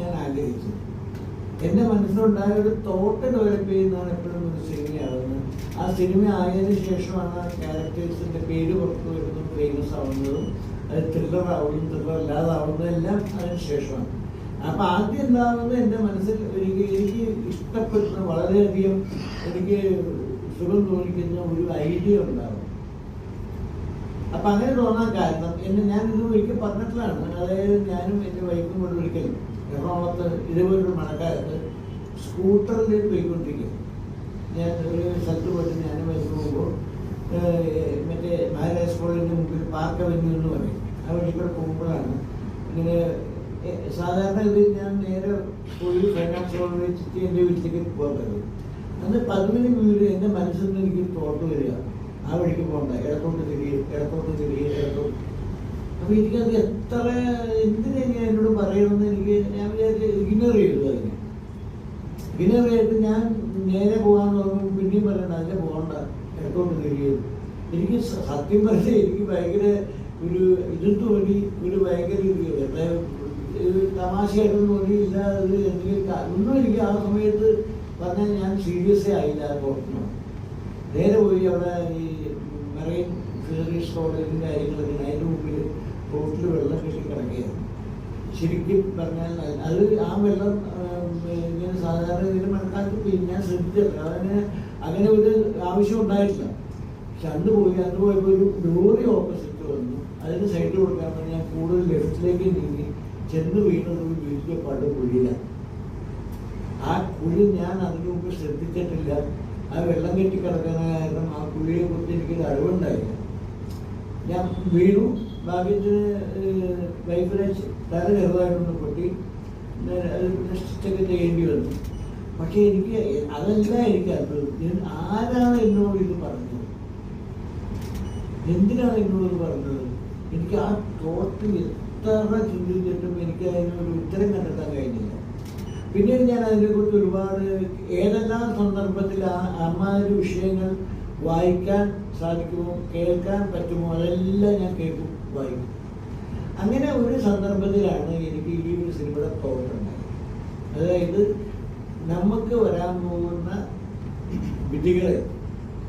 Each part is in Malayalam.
ഞാൻ ആഗ്രഹിച്ചത് എന്റെ മനസ്സിലുണ്ടായ ഒരു തോട്ട് ഡെവലപ്പ് ചെയ്യുന്നതാണ് എപ്പോഴും ഒരു സിനിമയാകുന്നത് ആ സിനിമ ആയതിനു ശേഷമാണ് ആ ക്യാരക്ടേഴ്സിന്റെ പേര് പുറത്തു വരുന്നതും ഫേമസ് ആവുന്നതും അത് ത്രില്ലർ ആവുന്നതും ത്രില്ലർ അല്ലാതാവുന്നതും എല്ലാം അതിന് ശേഷമാണ്. അപ്പം ആദ്യം ഉണ്ടാകുന്നത് എന്റെ മനസ്സിൽ എനിക്ക് എനിക്ക് ഇഷ്ടപ്പെടുന്ന വളരെയധികം എനിക്ക് സുഖം തോന്നിക്കുന്ന ഒരു ഐഡിയ ഉണ്ടാവും. അപ്പൊ അങ്ങനെ തോന്നാൻ കാരണം എന്നെ ഞാൻ ഇത് ഒരിക്കൽ പറഞ്ഞിട്ടുള്ളതാണ്. അതായത് ഞാനും എന്റെ വൈഫും കൂടെ ഒരിക്കൽ എറണാകുളത്ത് ഇതേപോലൊരു മഴക്കാലത്ത് സ്കൂട്ടറിൽ പോയിക്കൊണ്ടിരിക്കും ഞാൻ ഒരു സ്ഥലത്ത് പോയിട്ട് ഞാനും വൈഫ് പോകുമ്പോൾ മറ്റേ മഹാരാജ് സ്കൂളിന്റെ മുമ്പിൽ പാർക്ക് അവന്യൂ എന്ന് പറയും. ആ വഴി കൂടെ പോകുമ്പോഴാണ് ഇങ്ങനെ സാധാരണ ഇത് ഞാൻ നേരെ പോയി ഫൈനാൻസ് കോളേജ് ചുറ്റി എന്റെ വീട്ടിലേക്ക് പോകുന്നത് അന്ന് പതിനൊന്ന് വീട് എന്റെ മനസ്സിൽ നിന്ന് എനിക്ക് തോട്ട് വരിക. ആ വഴിക്ക് പോകണ്ട. ഇടത്തോട്ട് തിരികെ ഇടത്തോട്ട് തിരികെ ഇടത്തോട്ട് അപ്പൊ എനിക്കത് എത്ര എന്തിനാ എന്നോട് പറയണമെന്ന് എനിക്ക് ഞാൻ വിചാരിച്ചു ഇഗ്നോർ ചെയ്തു ഞാൻ നേരെ പോകാൻ തോന്നുന്നു പിന്നെയും പറയണ്ട അതിനെ പോകണ്ട എടുത്തോണ്ട് തിരികെ എനിക്ക് സത്യം പറഞ്ഞാൽ എനിക്ക് ഭയങ്കര ഒരു ഇതും തോന്നി ഒരു ഭയങ്കര ഒരു അതായത് ഒരു തമാശയായിട്ടും തോന്നിയില്ല അത് എന്തെങ്കിലും ഒന്നും എനിക്ക് ആ സമയത്ത് പറഞ്ഞാൽ ഞാൻ സീരിയസ് ആയില്ല ആ നേരെ പോയി അവിടെ ഈ മെറൈൻ ഫിഷറീസ് കോളേജിന്റെ കാര്യങ്ങളൊക്കെ അതിന്റെ മുമ്പിൽ കിടക്കുകയാണ് ശരിക്കും പറഞ്ഞാൽ അത് ആ വെള്ളം ഇങ്ങനെ സാധാരണ ഇതിന് മഴക്കാലത്ത് പിന്നെ ശ്രദ്ധിച്ചത് അതിന് അങ്ങനെ ഒരു ആവശ്യം ഉണ്ടായിട്ടില്ല. പക്ഷെ അന്ന് പോയി അന്ന് പോയപ്പോൾ ഒരു ലോറി ഓപ്പോസിറ്റ് വന്നു. അതിന് സൈഡ് കൊടുക്കാൻ വേണ്ടി ഞാൻ കൂടുതൽ ലെഫ്റ്റിലേക്ക് നീങ്ങി ചെന്ന് വീണത് ഒരു പടു കുഴിയിലാണ്. ആ കുഴി ഞാൻ അതിനു മുമ്പ് ശ്രദ്ധിച്ചിട്ടില്ല. ആ വെള്ളം കെട്ടി കിടക്കുന്ന കാരണം ആ കുഴിയെ കുറിച്ച് എനിക്കൊരു അറിവുണ്ടായില്ല. ഞാൻ വീണു. ഭാഗ്യത്തിന് വൈഫിനെ തല ചെറുതായിട്ടൊന്ന് പൊട്ടി. അത് ടെസ്റ്റൊക്കെ ചെയ്യേണ്ടി വന്നു. പക്ഷേ എനിക്ക് അതല്ല എനിക്ക് അത്ഭുതം ഞാൻ ആരാണ് എന്നോട് ഇത് പറഞ്ഞത്? എന്തിനാണ് എന്നോട് പറഞ്ഞത്? എനിക്ക് ആ തോട്ട് എത്ര ചിന്തിച്ചിട്ടും എനിക്ക് അതിനൊരു ഉത്തരം കണ്ടെത്താൻ കഴിഞ്ഞില്ല. പിന്നീട് ഞാൻ അതിനെക്കുറിച്ച് ഒരുപാട് ഏതെല്ലാം സന്ദർഭത്തിൽ ആ അമ്മാതിരി വിഷയങ്ങൾ വായിക്കാൻ സാധിക്കുമോ കേൾക്കാൻ പറ്റുമോ അതെല്ലാം ഞാൻ കേൾക്കും വായിക്കും അങ്ങനെ ഒരു സന്ദർഭത്തിലാണ് എനിക്ക് ഈ ഒരു സിനിമയുടെ തോന്നുന്നത്. അതായത് നമുക്ക് വരാൻ പോകുന്ന വിധികളെ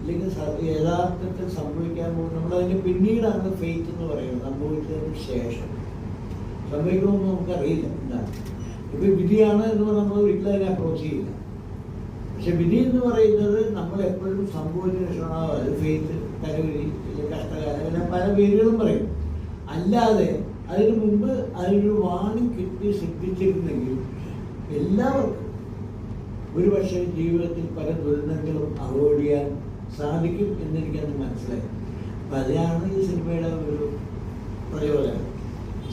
അല്ലെങ്കിൽ യഥാർത്ഥത്തിൽ സംഭവിക്കാൻ പോകുന്ന നമ്മളതിന് പിന്നീടാണ് ഫെയ്ത്ത് എന്ന് പറയുന്നത് സംഭവിച്ചതിന് ശേഷം. സംഭവിക്കുമെന്ന് നമുക്കറിയില്ല എന്താണ്. ഇപ്പൊ വിധിയാണ് എന്ന് പറഞ്ഞാൽ നമ്മൾ അതിനെ അപ്രോച്ച് ചെയ്യില്ല. പക്ഷെ വിധി എന്ന് പറയുന്നത് നമ്മൾ എപ്പോഴും സംഭവിച്ച ശേഷമാണ്. അത് ഫെയ്ത്ത് കരവിധി അല്ലെങ്കിൽ കഷ്ടകാലം അങ്ങനെ പല പേരുകളും പറയും. അല്ലാതെ അതിനു മുമ്പ് അതിനൊരു വാണിംഗ് കിട്ടി ശ്രദ്ധിച്ചിരുന്നെങ്കിൽ എല്ലാവർക്കും ഒരുപക്ഷെ ജീവിതത്തിൽ പല ദുരന്തങ്ങളും അവോയ്ഡ് ചെയ്യാൻ സാധിക്കും എന്നെനിക്കത് മനസ്സിലായി. അപ്പം അതിനാണ് ഈ സിനിമയുടെ ഒരു പ്രയോജനം.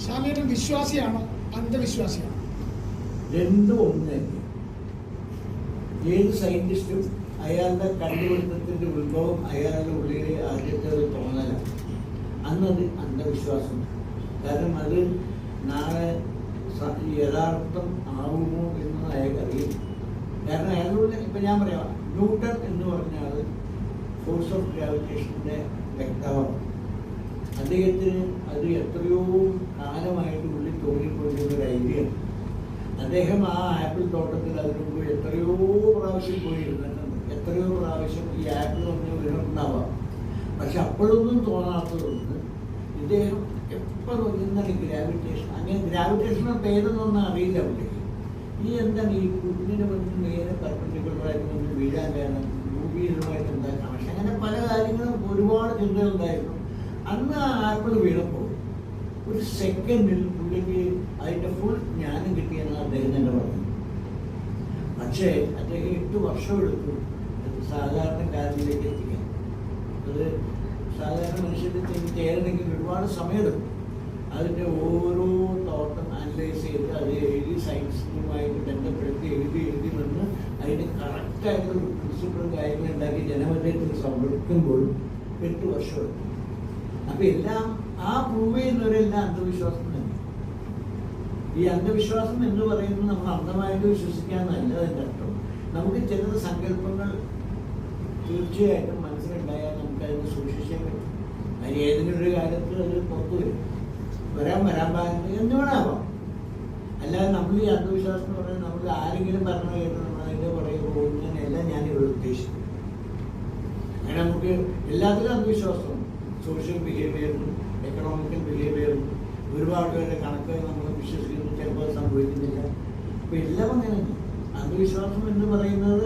സ്വാമിയുടെ വിശ്വാസിയാണോ? അന്ധവിശ്വാസിയാണോ? രണ്ടും ഒന്ന്. തന്നെ ഏത് സയന്റിസ്റ്റും അയാളുടെ കണ്ടുപിടുത്തത്തിന്റെ ഉത്ഭവം അയാളുടെ ഉള്ളിലെ ആദ്യത്തെ ഒരു തോന്നലാണ്. അന്നത് അന്ധവിശ്വാസം. കാരണം അത് നാളെ യഥാർത്ഥം ആവുമോ എന്ന് അയാൾക്ക് അറിയില്ല. കാരണം അയാളുടെ ഇപ്പം ഞാൻ പറയാം ന്യൂട്ടൺ എന്ന് പറഞ്ഞാൽ ഫോഴ്സ് ഓഫ് ഗ്രാവിറ്റേഷന്റെ വ്യക്തമാണ് അദ്ദേഹത്തിന് അത് എത്രയോ കാലമായിട്ട് ഉള്ളിൽ തോന്നിക്കൊണ്ടിരുന്ന ഒരു ഐഡിയ അദ്ദേഹം ആ ആപ്പിൾ തോട്ടത്തിൽ അതിനു മുമ്പ് എത്രയോ പ്രാവശ്യം പോയിരുന്നു എത്രയോ പ്രാവശ്യം ഈ ആപ്പിൾ പറഞ്ഞ് വീണിട്ടുണ്ടാവാം പക്ഷെ അപ്പോഴൊന്നും തോന്നാത്തതുകൊണ്ട് ഇദ്ദേഹം എപ്പോൾ എന്താണ് ഗ്രാവിറ്റേഷൻ അങ്ങനെ ഗ്രാവിറ്റേഷനെ പേരെന്നൊന്നും അറിയില്ല പുള്ളിക്ക്. ഈ എന്താണ് ഈ കുഞ്ഞിനെ വന്ന് നേരെ പെർപ്പറ്റിക്കുള്ളതായിട്ട് വന്ന് വീഴാൻ കാരണം? ഭൂമിയുമായിട്ട് എന്താ കണക്ഷൻ അങ്ങനെ പല കാര്യങ്ങളും ഒരുപാട് ചിന്തകളുണ്ടായിരുന്നു അന്ന് ആ ആപ്പിൾ വീണപ്പോൾ ഒരു സെക്കൻഡിൽ പുള്ളിക്ക് അതിന്റെ ഫുൾ ജ്ഞാനം കിട്ടിയെന്ന് അദ്ദേഹം തന്നെ പറഞ്ഞു പക്ഷേ അദ്ദേഹം എട്ട് വർഷം എടുത്തു സാധാരണക്കാരനിലേക്ക് എത്തിക്കാൻ. അത് സാധാരണ മനുഷ്യന്റെ ചെന്ന് ഏതെങ്കിലും ഒരുപാട് സമയമെടുക്കും. അതിന്റെ ഓരോ തോട്ടം അനലൈസ് ചെയ്ത് അത് എഴുതി സയൻസുമായിട്ട് ബന്ധപ്പെടുത്തി എഴുതി എഴുതി വന്ന് അതിന് കറക്റ്റായിട്ടുള്ള ഒരു പ്രിൻസിപ്പിളും കാര്യങ്ങളും ഉണ്ടാക്കി ജനമധ്യത്തിൽ സമർപ്പിക്കുമ്പോൾ എട്ട് വർഷം എടുക്കും. അപ്പൊ എല്ലാം ആ പ്രൂവ് ചെയ്യുന്നവരെല്ലാം അന്ധവിശ്വാസം തന്നെ. ഈ അന്ധവിശ്വാസം എന്ന് പറയുന്നത് നമ്മൾ അന്ധമായിട്ട് വിശ്വസിക്കാൻ നല്ലതല്ല അർത്ഥം. നമുക്ക് ചില സങ്കല്പങ്ങൾ തീർച്ചയായിട്ടും മനസ്സിലുണ്ടായാൽ നമുക്ക് അതിന് സൂക്ഷിച്ചേ പറ്റും. അതിന് ഏതെങ്കിലും ഒരു കാലത്ത് അത് പുറത്തു വരും. വരാൻ വരാൻ പാടില്ല എന്ത് വേണമാവാം അല്ലാതെ നമ്മൾ ഈ അന്ധവിശ്വാസം എന്ന് പറഞ്ഞാൽ നമ്മൾ ആരെങ്കിലും പറഞ്ഞു കേട്ട് നമ്മൾ അതിന്റെ പുറകെ പോകുന്നതിനല്ല ഞാൻ ഇവിടെ അങ്ങനെ നമുക്ക് എല്ലാത്തിലും അന്ധവിശ്വാസം സോഷ്യൽ ബിഹേവിയറും എക്കണോമിക്കൽ ബിഹേവിയറും ഒരുപാട് പേരുടെ കണക്ക് നമ്മൾ വിശ്വസിക്കുന്നു. ചിലപ്പോൾ സംഭവിക്കുന്നില്ല. അപ്പൊ എല്ലാം അങ്ങനെ അന്ധവിശ്വാസം എന്ന് പറയുന്നത്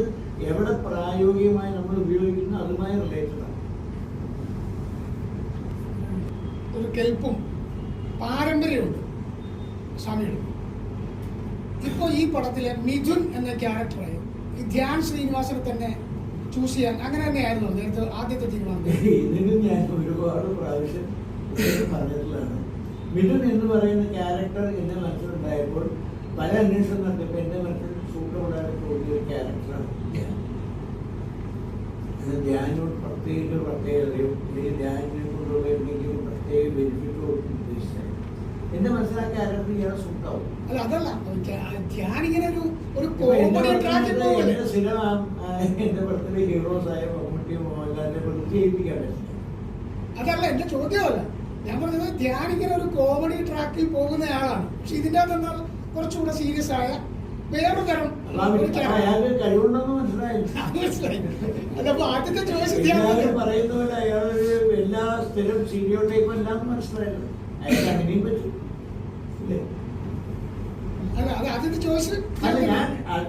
എവിടെ പ്രായോഗികമായി നമ്മൾ ഉപയോഗിക്കുന്നു അതുമായി റിലേറ്റഡ് ഒരു കെൽപ്പും പാരമ്പര്യമുണ്ട് സ്വാമിയുടെ ഇപ്പോൾ ഈ പടത്തിലെ മിഥുൻ എന്ന ക്യാരക്ടറായി ഈ ധ്യാൻ ശ്രീനിവാസനെ തന്നെ ചൂസ് ചെയ്യാൻ അങ്ങനെ തന്നെയായിരുന്നു നേരത്തെ ആദ്യത്തെ തീരുമാനം. ഒരുപാട് പ്രാവശ്യം പറഞ്ഞിട്ടുള്ളതാണ്. മിഥുൻ എന്ന് പറയുന്ന ക്യാരക്ടർ എന്റെ മനസ്സിലുണ്ടായപ്പോൾ പല അന്വേഷണം നടത്തിയപ്പോൾ എന്റെ മനസ്സിൽ സൂട്ടമുണ്ടായിട്ട് തോന്നിയ ഒരു ക്യാരക്ടറാണ് ധ്യാനോട് പ്രത്യേക പ്രത്യേകതയും ഈ ധ്യാനിനെ കൊണ്ടുള്ള എന്തെങ്കിലും പ്രത്യേക ബെനിഫിറ്റോ ഉദ്ദേശിച്ചത് എന്റെ മനസ്സിൽ ആ ക്യാരക്ടർ ഇയാളെ സൂട്ടാവും അല്ല അതല്ല. ധ്യാ- ധ്യാൻ ഇങ്ങനെ ഒരു ഒരു എന്റെ സ്ഥിരം എന്റെ പടത്തിലെ ഹീറോസ് ആയ മമ്മൂട്ടിയും മോഹൻലാലിനെ പ്രതിജയിപ്പിക്കാൻ പറ്റില്ല. അതല്ല എന്റെ ചോദ്യമല്ല. ഞാൻ പറഞ്ഞത് ധ്യാൻ ഇങ്ങനെ ഒരു കോമഡി ട്രാക്കിൽ പോകുന്ന ആളാണ്. പക്ഷെ ഇതിന്റെ അകത്ത് എന്നാൽ കുറച്ചുകൂടെ സീരിയസ് ആയ വേറെ തരം അപ്പൊ മനസ്സിലായി. അതപ്പോ ആദ്യത്തെ ചോയ്സ് ധ്യാൻ എല്ലാവരും പറയുന്ന പോലെ അയാളൊരു എല്ലാ സ്ഥിരം സീരിയോ ടൈപ്പും എല്ലാം മനസ്സിലായല്ലോ അയാൾക്ക് അങ്ങനെയും പറ്റും. ഇല്ലേ? അല്ല അല്ല ഞാൻ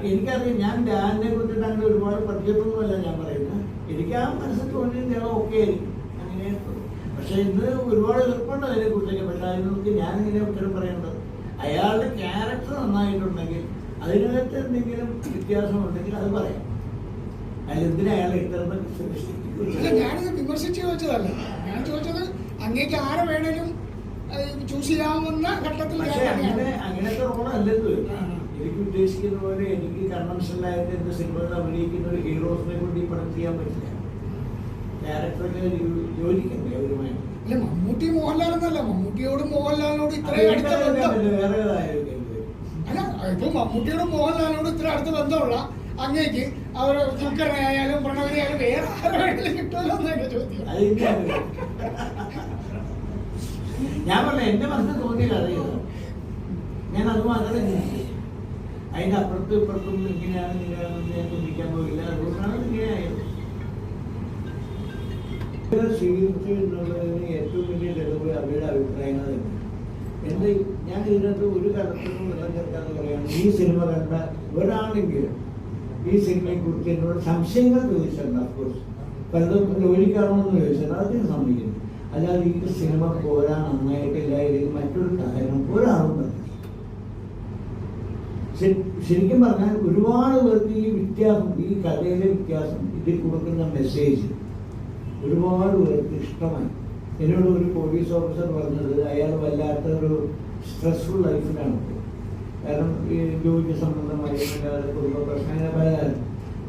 എനിക്കറിയാം ഞാൻ ഡാനിനെ കുറിച്ചിട്ട് അങ്ങനെ ഒരുപാട് പഠിച്ചിട്ടൊന്നുമല്ല ഞാൻ പറയുന്നത്. എനിക്ക് ആ മനസ്സിൽ തോന്നിയത് ഞാൻ ഓക്കെ ആയിരിക്കും. അങ്ങനെ പക്ഷെ ഇന്ന് ഒരുപാട് എളുപ്പമുണ്ട് അതിനെ കുറിച്ചൊക്കെ. പക്ഷെ അതിനൊക്കെ ഞാൻ ഇങ്ങനെ ഉത്തരം പറയേണ്ടത്. അയാളുടെ ക്യാരക്ടർ നന്നായിട്ടുണ്ടെങ്കിൽ അതിനകത്ത് എന്തെങ്കിലും വ്യത്യാസം ഉണ്ടെങ്കിൽ അത് പറയാം. അതിലെന്തിനാ അയാളെ ഇത്തരം സൃഷ്ടിക്കും വിമർശിച്ച് ചോദിച്ചതല്ല ഞാൻ ചോദിച്ചത് അങ്ങേക്ക് ആരെ വേണേലും ചൂസ് ചെയ്യാവുന്ന ഘട്ടത്തിൽ. അങ്ങനത്തെ. ആ. എനിക്ക് ഉദ്ദേശിക്കുന്ന പോലെ എനിക്ക് കൺവെൻഷനിലായിട്ട് എന്റെ സിനിമയിൽ അഭിനയിക്കുന്ന ഒരു ഹീറോസിനെ കൊണ്ട് ഈ പടം ചെയ്യാൻ പറ്റില്ല ക്യാരക്ടറിനെ യോജിക്കണ്ടേ അവരുമായി അല്ല മമ്മൂട്ടി മോഹൻലാൽ എന്നല്ല മമ്മൂട്ടിയോടും മോഹൻലാലിനോട് ഇത്രയും അടുത്ത ബന്ധം അല്ല ഇപ്പൊ മമ്മൂട്ടിയോടും മോഹൻലാലിനോട് ഇത്ര അടുത്ത ബന്ധമുള്ള അങ്ങേക്ക് അവർ ദുൽഖറിനെ ആയാലും പ്രണവിനെ ആയാലും വേറെ ആരെ വേണമെങ്കിലും കിട്ടുമല്ലോ എന്നൊക്കെ ചോദ്യം ഞാൻ പറഞ്ഞ എന്റെ മനസ്സിൽ തോന്നിയില്ല അറിയോ ഞാൻ അത് മാത്രമേ ചിന്തിച്ചു. അതിന്റെ അപ്പുറത്തും ഇപ്പുറത്തും ഇങ്ങനെയാണ് ഇങ്ങനെയാണെന്ന് ഞാൻ ചിന്തിക്കാൻ പോയില്ല. അതുകൊണ്ടാണ് ഇങ്ങനെയായത് സ്വീകരിച്ചു എന്നുള്ളതിന് ഏറ്റവും വലിയ തെളിവ് അവരുടെ അഭിപ്രായങ്ങൾ തന്നെ എന്ത് ഞാൻ ഇതിനകത്ത് ഒരു തരത്തിലും നിലനിർത്താന്ന് പറയുകയാണ്. ഈ സിനിമ കണ്ട ഒരാളെങ്കിലും ഈ സിനിമയെ കുറിച്ച് എന്നോട് സംശയങ്ങൾ ചോദിച്ചിട്ടുണ്ട് അഫ്കോഴ്സ് പലതും ജോലിക്കാണോ എന്ന് ചോദിച്ചിട്ടുണ്ട് ഞാൻ സമ്മതിക്കുന്നു. അല്ലാതെ ഈ സിനിമ പോരാ നന്നായിട്ടില്ല ഇല്ലെങ്കിൽ മറ്റൊരു കാരണം ഒരാളും ശരിക്കും പറഞ്ഞാൽ ഒരുപാട് പേർക്ക് ഈ വ്യത്യാസം ഈ കഥയിലെ വ്യത്യാസം ഇതിൽ കൊടുക്കുന്ന മെസ്സേജ് ഒരുപാട് പേർക്ക് ഇഷ്ടമായി. എന്നോട് ഒരു പോലീസ് ഓഫീസർ പറഞ്ഞത് അയാൾ വല്ലാത്ത ഒരു സ്ട്രെസ്ഫുൾ ലൈഫിലാണ്. കാരണം ഈ ജോലി സംബന്ധമായി കുടുംബ പ്രശ്നങ്ങൾ പലതായിരുന്നു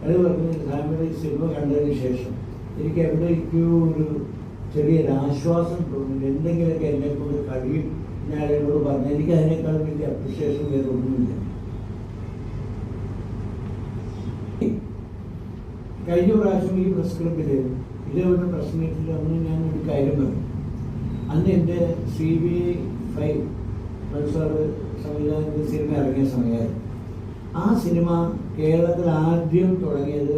അത് പറഞ്ഞു സാമിയുടെ സിനിമ കണ്ടതിന് ശേഷം എനിക്ക് എവിടേക്കോ ഒരു ചെറിയൊരു ആശ്വാസം തോന്നുന്നു എന്തെങ്കിലുമൊക്കെ എന്നെ കൊണ്ട് കഴിയും ഞാൻ എന്നോട് പറഞ്ഞു എനിക്ക് അതിനേക്കാൾ വലിയ അപ്രിസിയേഷൻ വേറെ ഒന്നുമില്ല. കഴിഞ്ഞ പ്രാവശ്യം ഈ പ്രസ് ക്ലബിൽ ഇതേപോലെ പ്രസ് അന്ന് ഞാൻ ഒരു കാര്യം പറഞ്ഞു. അന്ന് എന്റെ സി ബി ഐ ഫൈവ് സംവിധാനത്തിൽ സിനിമ ഇറങ്ങിയ സമയമായിരുന്നു. ആ സിനിമ കേരളത്തിൽ ആദ്യം തുടങ്ങിയത്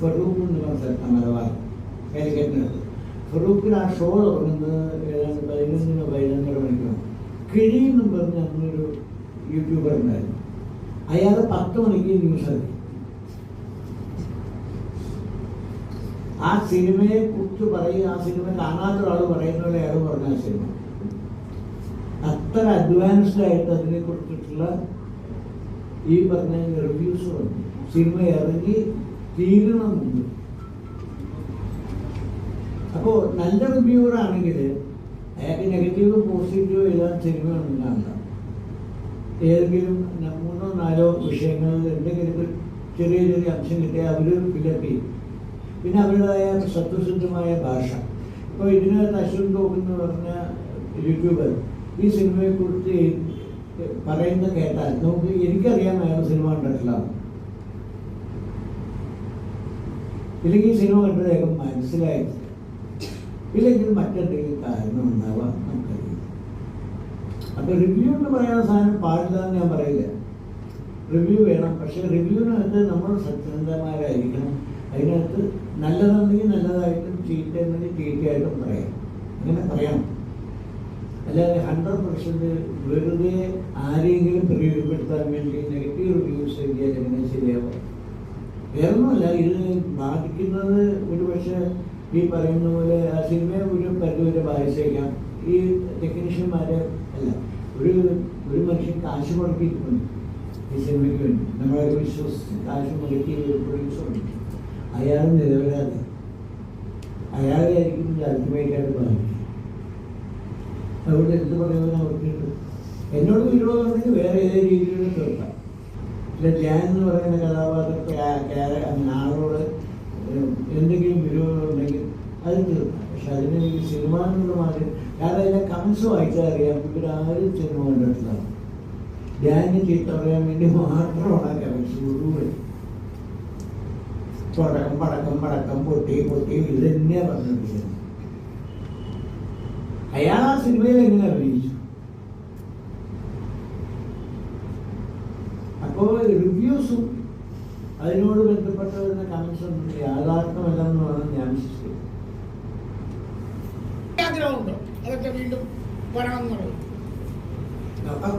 ഫറൂഖ് എന്ന് പറഞ്ഞ സ്ഥലത്താണ് മലബാർ ഫറൂഖിന് ആ ഷോ തുടങ്ങുന്നത് ഏതാണ്ട് പതിനൊന്നിനോ പതിനൊന്നര മണിക്കാണ് കിഴി എന്നും പറഞ്ഞ് അന്നൊരു യൂട്യൂബർ ഉണ്ടായിരുന്നു. അയാൾ പത്ത് മണിക്ക് ന്യൂസ് ഇറക്കി ആ സിനിമയെ കുറിച്ച് പറയുക ആ സിനിമ കാണാത്ത ഒരാൾ പറയുന്ന പോലെ അയാൾ പറഞ്ഞ ആ സിനിമ. അത്ര അഡ്വാൻസ്ഡ് ആയിട്ട് അതിനെ കുറിച്ചിട്ടുള്ള ഈ പറഞ്ഞ റിവ്യൂസ് വന്നു. സിനിമ ഇറങ്ങി തീരണം മുമ്പ്. അപ്പോ നല്ല റിവ്യൂവർ ആണെങ്കിൽ അയാൾക്ക് നെഗറ്റീവും പോസിറ്റീവും എല്ലാം കാണണ്ട. ഏതെങ്കിലും മൂന്നോ നാലോ വിഷയങ്ങളിൽ എന്തെങ്കിലും ചെറിയ ചെറിയ അംശം കിട്ടിയാൽ അവർ ഫിലപ്പ് ചെയ്യും. പിന്നെ അവരുടേതായ സത്യസിദ്ധമായ ഭാഷ. ഇപ്പോൾ ഇതിനകത്ത് അശ്വൻ ഗോപൻ എന്ന് പറഞ്ഞ യൂട്യൂബർ ഈ സിനിമയെക്കുറിച്ച് പറയുന്നത് കേട്ടാൽ നമുക്ക് എനിക്കറിയാം അയാൾ സിനിമ കണ്ടിട്ടില്ല ഇല്ലെങ്കിൽ ഈ സിനിമ കണ്ടതേക്കും മനസ്സിലായത് ഇല്ലെങ്കിൽ മറ്റെന്തെങ്കിലും കാരണം ഉണ്ടാവാം അപ്പൊ റിവ്യൂ എന്ന് പറയുന്ന സാധനം പാടില്ല എന്ന് ഞാൻ പറയില്ല. റിവ്യൂ വേണം. പക്ഷെ റിവ്യൂവിനകത്ത് നമ്മൾ സത്യസന്ധമാരായിരിക്കണം അതിനകത്ത് നല്ലതാണെങ്കിൽ നല്ലതായിട്ടും ചീത്തയാണെങ്കിൽ ചീത്തയായിട്ടും പറയാം. അങ്ങനെ പറയണം അല്ലാതെ ഹൺഡ്രഡ് പെർസെന്റ് വെറുതെ ആരെങ്കിലും പ്രയോജനപ്പെടുത്താൻ വേണ്ടി നെഗറ്റീവ് റിവ്യൂസ് എഴുതിയാൽ എങ്ങനെ ശരിയാവും? വേറൊന്നുമല്ല ഇത് ബാധിക്കുന്നത് ഒരു പക്ഷേ ഈ പറയുന്ന പോലെ ആ സിനിമയെ ഒരു പരിധിവരെ ബാധിച്ചേക്കാം. ഈ ടെക്നീഷ്യന്മാരെ അല്ല ഒരു ഒരു മനുഷ്യൻ കാശ് മുടക്കിയിട്ടുണ്ട് ഈ സിനിമയ്ക്ക് വേണ്ടി. നമ്മളെ വിശ്വസിച്ച് കാശ് മുടക്കി പ്രൊഡ്യൂസറുണ്ട് അയാൾ നിരവരാതെ അയാളെ ആയിരിക്കും അൾട്ടിമേറ്റായിട്ട് ബാധിക്കും അതുകൊണ്ട് എന്ത് പറയുമെന്ന് അവർക്കുണ്ട് എന്നോട് വിരോധമുണ്ടെങ്കിൽ വേറെ ഏത് രീതിയിലും തീർക്കാം ഇല്ല ഞാൻ എന്ന് പറയുന്ന അങ്ങനെ ആളോട് എന്തെങ്കിലും വിരോധമുണ്ടെങ്കിൽ അത് തീർക്കാം. പക്ഷെ അതിന് എനിക്ക് സിനിമ എന്നുള്ള മാതിരി കാരണം അതിന്റെ കംസ് വായിച്ചാൽ അറിയാം. ഇവരാരും സിനിമ കണ്ടിട്ടില്ല. ധ്യാനം ചിത്രം അറിയാൻ വേണ്ടി മാത്രമാണ് കമൻസ് മുഴുവൻ പടക്കം പടക്കം പടക്കം പൊട്ടി പൊട്ടി ഇത് തന്നെയാണ് പറഞ്ഞിരിക്കുന്നത് അയാൾ ആ സിനിമയിൽ എങ്ങനെ അഭിനയിച്ചു? അപ്പോൾ റിവ്യൂസും അതിനോട് ബന്ധപ്പെട്ട വരുന്ന കമൻസ് യാഥാർത്ഥ്യമല്ലെന്നാണ് ഞാൻ വിശ്വസിക്കുന്നത് ആഗ്രഹമുണ്ടോ? അതൊക്കെ വീണ്ടും വരണം എന്നുള്ളത് അപ്പം